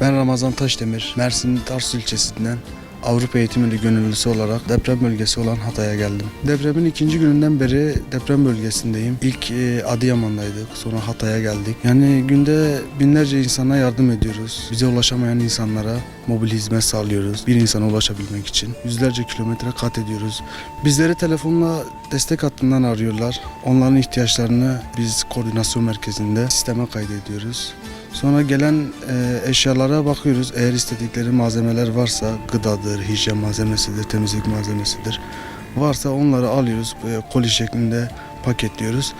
Ben Ramazan Taşdemir, Mersin Tarsus ilçesinden Avrupa Eğitim Milli Gönüllüsü olarak deprem bölgesi olan Hatay'a geldim. Depremin ikinci gününden beri deprem bölgesindeyim. İlk e, Adıyaman'daydık, sonra Hatay'a geldik. Yani günde binlerce insana yardım ediyoruz. Bize ulaşamayan insanlara mobil hizmet sağlıyoruz. Bir insana ulaşabilmek için. Yüzlerce kilometre kat ediyoruz. Bizleri telefonla destek hattından arıyorlar. Onların ihtiyaçlarını biz koordinasyon merkezinde sisteme kaydediyoruz. Sonra gelen e, eşyalara bakıyoruz. Eğer istedikleri malzemeler varsa gıdadır, hijyen malzemesidir, temizlik malzemesidir. Varsa onları alıyoruz. Böyle koli şeklinde paketliyoruz.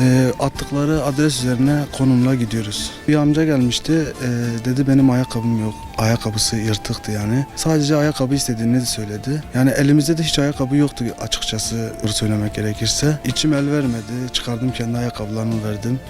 E, attıkları adres üzerine konumla gidiyoruz. Bir amca gelmişti. e, dedi benim ayakkabım yok. Ayakkabısı yırtıktı yani. Sadece ayakkabı istediğini söyledi. Yani elimizde de hiç ayakkabı yoktu açıkçası söylemek gerekirse. İçim el vermedi. Çıkardım kendi ayakkabılarımı verdim.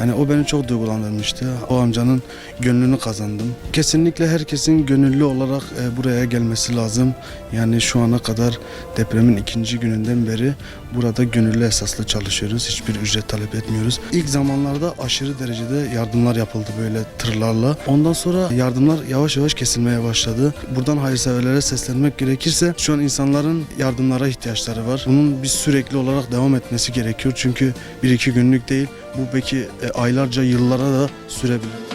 Yani o beni çok duygulandırmıştı. O amcanın gönlünü kazandım. Kesinlikle herkesin gönüllü olarak e, buraya gelmesi lazım. Yani şu ana kadar depremin ikinci gününden beri burada gönüllü esaslı çalışıyoruz. Hiçbir ücret talep etmiyoruz. İlk zamanlarda aşırı derecede yardımlar yapıldı böyle tırlarla. Ondan sonra yardımlar yavaş yavaş kesilmeye başladı. Buradan hayırseverlere seslenmek gerekirse şu an insanların yardımlara ihtiyaçları var. Bunun bir sürekli olarak devam etmesi gerekiyor. Çünkü bir iki günlük değil. Bu belki e, aylarca, yıllara da sürebilir.